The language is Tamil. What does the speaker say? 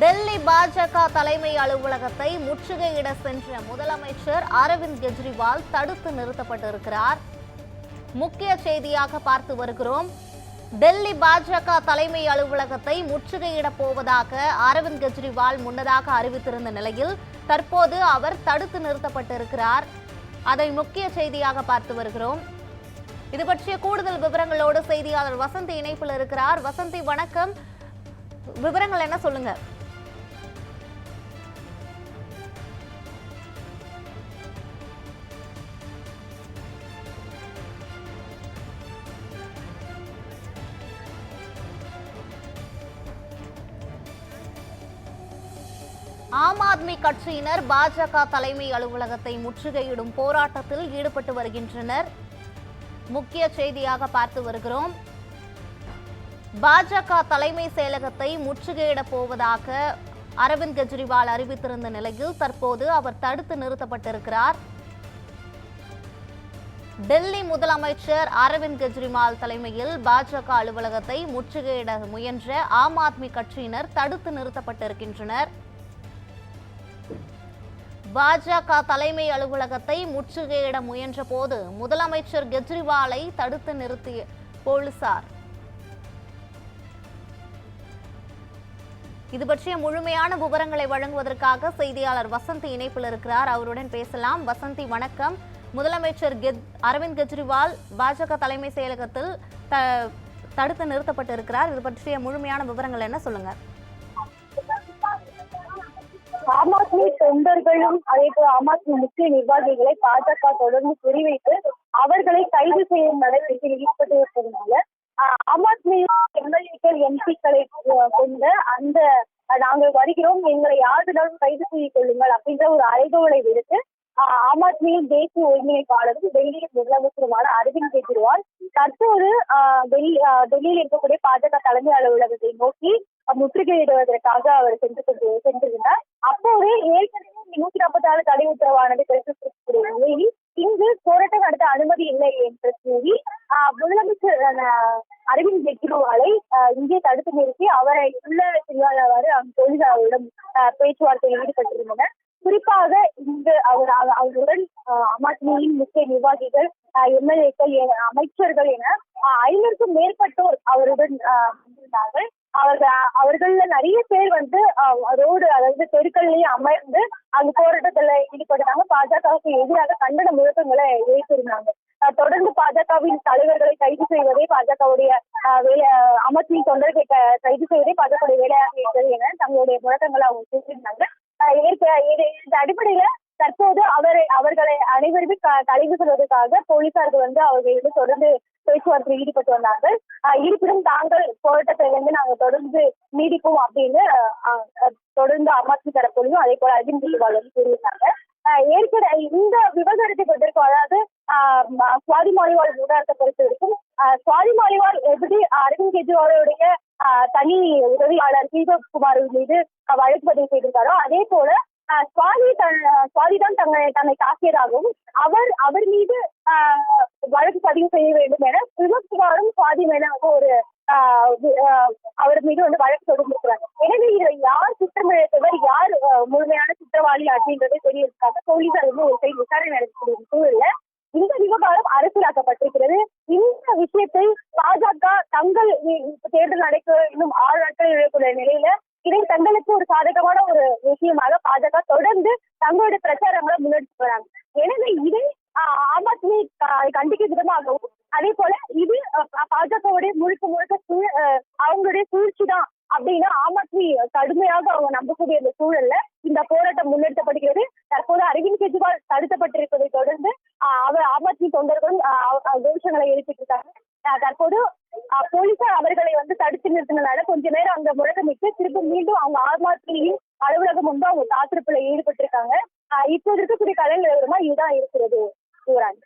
டெல்லி பாஜக தலைமை அலுவலகத்தை முற்றுகையிட சென்ற முதலமைச்சர் அரவிந்த் கெஜ்ரிவால் தடுத்து நிறுத்தப்பட்டிருக்கிறார். முக்கிய செய்தியாக பார்த்து வருகிறோம். டெல்லி பாஜக தலைமை அலுவலகத்தை முற்றுகையிடப் போவதாக அரவிந்த் கெஜ்ரிவால் முன்னதாக அறிவித்திருந்த நிலையில் தற்போது அவர் தடுத்து நிறுத்தப்பட்டிருக்கிறார். அதை முக்கிய செய்தியாக பார்த்து வருகிறோம். இது பற்றிய கூடுதல் விவரங்களோடு செய்தியாளர் வசந்தி இணைப்பில் இருக்கிறார். வசந்தி வணக்கம். விவரங்கள் என்ன சொல்லுங்க? ஆம் ஆத்மி கட்சியினர் பாஜக தலைமை அலுவலகத்தை முற்றுகையிடும் போராட்டத்தில் ஈடுபட்டு வருகின்றனர். முக்கிய செய்தியாக பார்த்து வருகிறோம். பாஜக தலைமை செயலகத்தை முற்றுகையிட போவதாக அரவிந்த் கெஜ்ரிவால் அறிவித்திருந்த நிலையில் தற்போது அவர் தடுத்து நிறுத்தப்பட்டிருக்கிறார். டெல்லி முதலமைச்சர் அரவிந்த் கெஜ்ரிவால் தலைமையில் பாஜக அலுவலகத்தை முற்றுகையிட முயன்ற ஆம் ஆத்மி கட்சியினர் தடுத்து நிறுத்தப்பட்டிருக்கின்றனர். பாஜக தலைமை அலுவலகத்தை முற்றுகையிட முயன்ற போது முதலமைச்சர் கெஜ்ரிவாலை தடுத்து நிறுத்திய போலீசார். இது பற்றிய முழுமையான விவரங்களை வழங்குவதற்காக செய்தியாளர் வசந்தி இணைப்பில் இருக்கிறார். அவருடன் பேசலாம். வசந்தி வணக்கம். முதலமைச்சர் அரவிந்த் கெஜ்ரிவால் பாஜக தலைமை செயலகத்தில் த தடுத்து நிறுத்தப்பட்டிருக்கிறார். இது பற்றிய முழுமையான விவரங்கள் என்ன சொல்லுங்கள் ஆம் ஆத்மி தொண்டர்களும் அதே போல ஆம் ஆத்மி முக்கிய நிர்வாகிகளை பாஜக தொடர்ந்து குறிவைத்து அவர்களை கைது செய்யும் நடவடிக்கையில் ஈடுபட்டு இருப்பதனால ஆம் ஆத்மி எம்எல்ஏக்கள் எம்பிக்களை கொண்ட அந்த நாங்கள் வருகிறோம் எங்களை யாருனாலும் கைது செய்து கொள்ளுங்கள் அப்படின்ற ஒரு அறைகோலை விடுத்து ஆம் ஆத்மியின் தேசிய ஒருங்கிணைப்பாளரும் டெல்லியின் முதலமைச்சருமான அரவிந்த் கெஜ்ரிவால் தற்போது டெல்லி டெல்லியில் இருக்கக்கூடிய பாஜக தலைமை அலுவலகத்தை நோக்கி முற்றுகையிடுவதற்காக அவர் சென்று சென்றிருந்தார். அப்போவே ஏற்கனவே நூத்தி நாற்பத்தி ஆறு தடை உத்தரவானது பிறப்பித்திருக்கக்கூடிய நிலையில் இங்கு போராட்டம் நடத்த அனுமதி இல்லை என்று கூறி முதலமைச்சர் அரவிந்த் கெஜ்ரிவாலை இங்கே தடுத்து நிறுத்தி அவரை உள்ள செல்லாதவாறு அங்கு போலீசாரிடம் பேச்சுவார்த்தையில் ஈடுபட்டிருந்தனர். குறிப்பாக இங்கு அவர் அவ- அவருடன் ஆஹ், ஆம் ஆத்மியின் முக்கிய நிர்வாகிகள் எம்எல்ஏக்கள் அமைச்சர்கள் என ஐநூறுக்கும் மேற்பட்டோர் அவருடன் வந்திருந்தார்கள். அவர்கள் அவர்கள்ல நிறைய பேர் வந்து ரோடு அதாவது தெருக்கள்லயே அமர்ந்து அந்த போராட்டத்துல ஈடுபட்டாங்க. பாஜகவுக்கு எதிராக கண்டன முழக்கங்களை எழுப்பியிருந்தாங்க தொடர்ந்து பாஜகவின் தலைவர்களை கைது செய்வதே பாஜகவுடைய வேலை அமைச்சின் தொண்டர்களை கைது செய்வதே பாஜகவுடைய வேலையாக இருக்கிறது என தங்களுடைய முழக்கங்களை அவங்க செஞ்சிருந்தாங்க இந்த அடிப்படையில தற்போது அவரை அவர்களை அனைவருமே க- கைது செய்வதற்காக போலீசார்கள் வந்து அவர்களிடம் தொடர்ந்து பேச்சுவார்த்தையில் ஈடுபட்டு வந்தார்கள். இருப்பினும் தாங்கள் போராட்டத்தை வந்து நாங்கள் தொடர்ந்து நீடிப்போம் அப்படின்னு தொடர்ந்து அமர்த்தி தரப்பொழுதும் அதே போல அரவிந்த் கெஜ்ரிவாலும் கூறியிருந்தாங்க. ஏற்கனவே இந்த விவகாரத்தை பொறுத்திருக்கும் அதாவது சுவாதி மாலிவால் விவகாரத்தை பொறுத்த வரைக்கும் சுவாதி மாலிவால் எப்படி அரவிந்த் கெஜ்ரிவாலுடைய தனி உதவியாளர் தீபக் குமார் மீது வழக்கு பதிவு செய்திருக்காரோ அதே போல சுவாதி சுவாதி தான் தன்னை தன்னை தாக்கியதாகவும் அவர் அவர் மீது வழக்கு பதிவு செய்ய வேண்டும் என சிவகுமாரும் சுவாதி மேலாக ஒரு அவர் மீது வந்து வழக்கு தொடர்ந்திருக்கிறார் எனவே இதுல யார் குற்றமிழத்தவர் யார் முழுமையான குற்றவாளி அப்படின்றதை தெரியறதுக்காக போலீசார் வந்து ஒரு சைடு விசாரணை நடத்தக்கூடிய சூழல்ல இந்த விவகாரம் அரசியலாக்கப்பட்டிருக்கிறது. இந்த விஷயத்தை பாஜக தங்கள் தேர்தல் நடக்க இன்னும் ஆறு நாட்கள் இருக்கக்கூடிய நிலையில இதை தங்களுக்கு ஒரு சாதகமான ஒரு விஷயமாக பாஜக தொடர்ந்து தங்களுடைய பிரச்சாரங்களை முன்னெடுத்து வராங்க எனவே இதை ஆம் ஆத்மி கண்டிக்க கண்டிக்கும் விதமாகவும் அதே போல இது பாஜகவுடைய முழுக்க முழுக்க சூழ்- அவங்களுடைய சூழ்ச்சி தான் அப்படின்னா ஆம் ஆத்மி கடுமையாக அவங்க நம்பக்கூடிய அந்த சூழல்ல இந்த போராட்டம் முன்னெடுத்தப்படுகிறது தற்போது அரவிந்த் கெஜ்ரிவால் தடுக்கப்பட்டிருப்பதை தொடர்ந்து ஆஹ், அவர் ஆம் ஆத்மி தொண்டர்களும் கோஷங்களை எழுப்பிட்டு இருக்காங்க. தற்போது போலீசார் அவர்களை வந்து தடுத்து நிறுத்தினால கொஞ்ச நேரம் அங்க முழக்கமிட்டு திரும்ப மீண்டும் அவங்க ஆம் ஆத்மியின் அலுவலகம் முன்பு அவங்க காத்திருப்புல ஈடுபட்டு இருக்காங்க இப்போது இருக்கக்கூடிய கலை நிலவரமா இதுதான் இருக்கிறது. யுவராஜ்